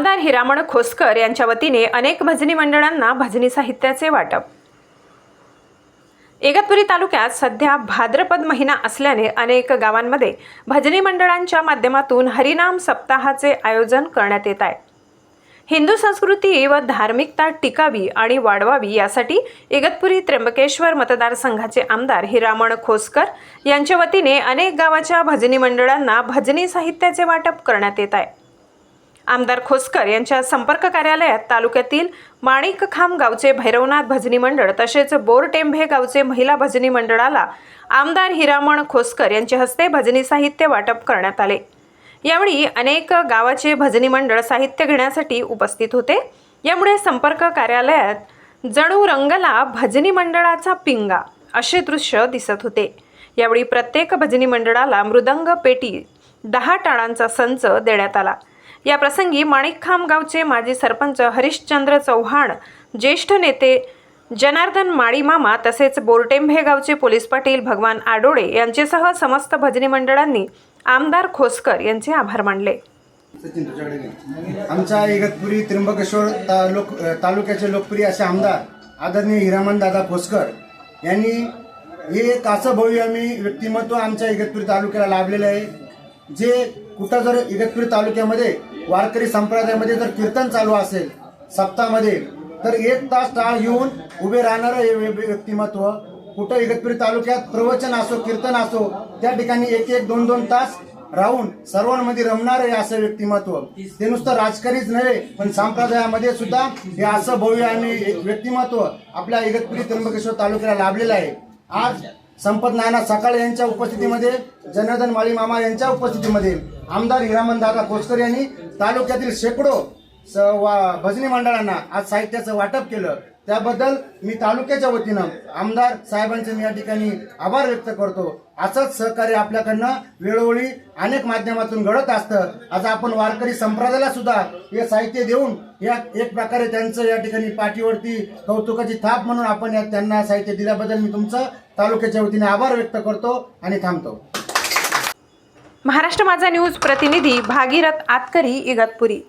आमदार हिरामण खोसकर यांच्या वतीने अनेक भजनी मंडळांना भजनी साहित्याचे वाटप. इगतपुरी तालुक्यात सध्या भाद्रपद महिना असल्याने अनेक गावांमध्ये भजनी मंडळांच्या माध्यमातून हरिनाम सप्ताहाचे आयोजन करण्यात येत आहे. हिंदू संस्कृती व धार्मिकता टिकावी आणि वाढवावी यासाठी इगतपुरी त्र्यंबकेश्वर मतदारसंघाचे आमदार हिरामण खोसकर यांच्या वतीने अनेक गावाच्या भजनी मंडळांना भजनी साहित्याचे वाटप करण्यात येत आहे. आमदार खोसकर यांच्या संपर्क कार्यालयात तालुक्यातील माणिकखांब गावचे भैरवनाथ भजनी मंडळ तसेच बोरटेंभे गावचे महिला भजनी मंडळाला आमदार हिरामण खोसकर यांच्या हस्ते भजनी साहित्य वाटप करण्यात आले. यावेळी अनेक गावाचे भजनी मंडळ साहित्य घेण्यासाठी उपस्थित होते. यामुळे संपर्क कार्यालयात जणू रंगला भजनी मंडळाचा पिंगा असे दृश्य दिसत होते. यावेळी प्रत्येक भजनी मंडळाला मृदंग पेटी दहा टाळांचा संच देण्यात आला. या प्रसंगी माणिकखांब गावचे माजी सरपंच हरिश्चंद्र चव्हाण ज्येष्ठ नेते जनार्दन माळीमामा तसेच बोरटेंभे गावचे पोलीस पाटील भगवान आडोळे यांचेसह समस्त भजनी मंडळांनी आमदार खोसकर यांचे आभार मानले. आमच्या इगतपुरी त्र्यंबकेश्वर तालुक तालुक्याचे लोकप्रिय असे आमदार आदरणीय हिरामन दादा खोसकर यांनी हे एक असं भव्य आम्ही व्यक्तिमत्व आमच्या इगतपुरी तालुक्याला लाभलेलं आहे जे कुठं जर इगतपुरी तालुक्यामध्ये वारकरी संप्रदायामध्ये जर कीर्तन चालू असेल सप्ताहामध्ये तर एक तास टाळ येऊन उभे राहणारं हे व्यक्तिमत्व कुठं इगतपुरी तालुक्यात प्रवचन असो कीर्तन असो त्या ठिकाणी एक एक दोन दोन तास राहून सर्वांमध्ये रमणार आहे असं व्यक्तिमत्व. ते नुसतं राजकारीच नव्हे पण संप्रदायामध्ये सुद्धा हे असं भव्य आणि एक व्यक्तिमत्व आपल्या इगतपुरी त्र्यंबकेश्वर तालुक्याला लाभलेलं आहे. आज संपत नाना सकाळ यांच्या उपस्थितीमध्ये जनार्दन माळी मामा यांच्या उपस्थितीमध्ये आमदार हिरामन दादा कोचकर यांनी तालुक्यातील शेकडो स वा भजनी मंडळांना आज साहित्याचं वाटप केलं. त्याबद्दल मी तालुक्याच्या वतीनं आमदार साहेबांचे मी या ठिकाणी आभार व्यक्त करतो. असंच सहकार्य आपल्याकडनं वेळोवेळी अनेक माध्यमातून घडत असतं. आज आपण वारकरी संप्रदायाला सुद्धा हे साहित्य देऊन या एक प्रकारे त्यांचं या ठिकाणी पाठीवरती कौतुकाची थाप म्हणून आपण या त्यांना साहित्य दिल्याबद्दल मी तुमचं तालुक्याच्या वतीने आभार व्यक्त करतो आणि थांबतो. महाराष्ट्र माझा न्यूज प्रतिनिधी भागीरथ आतकरी इगतपुरी.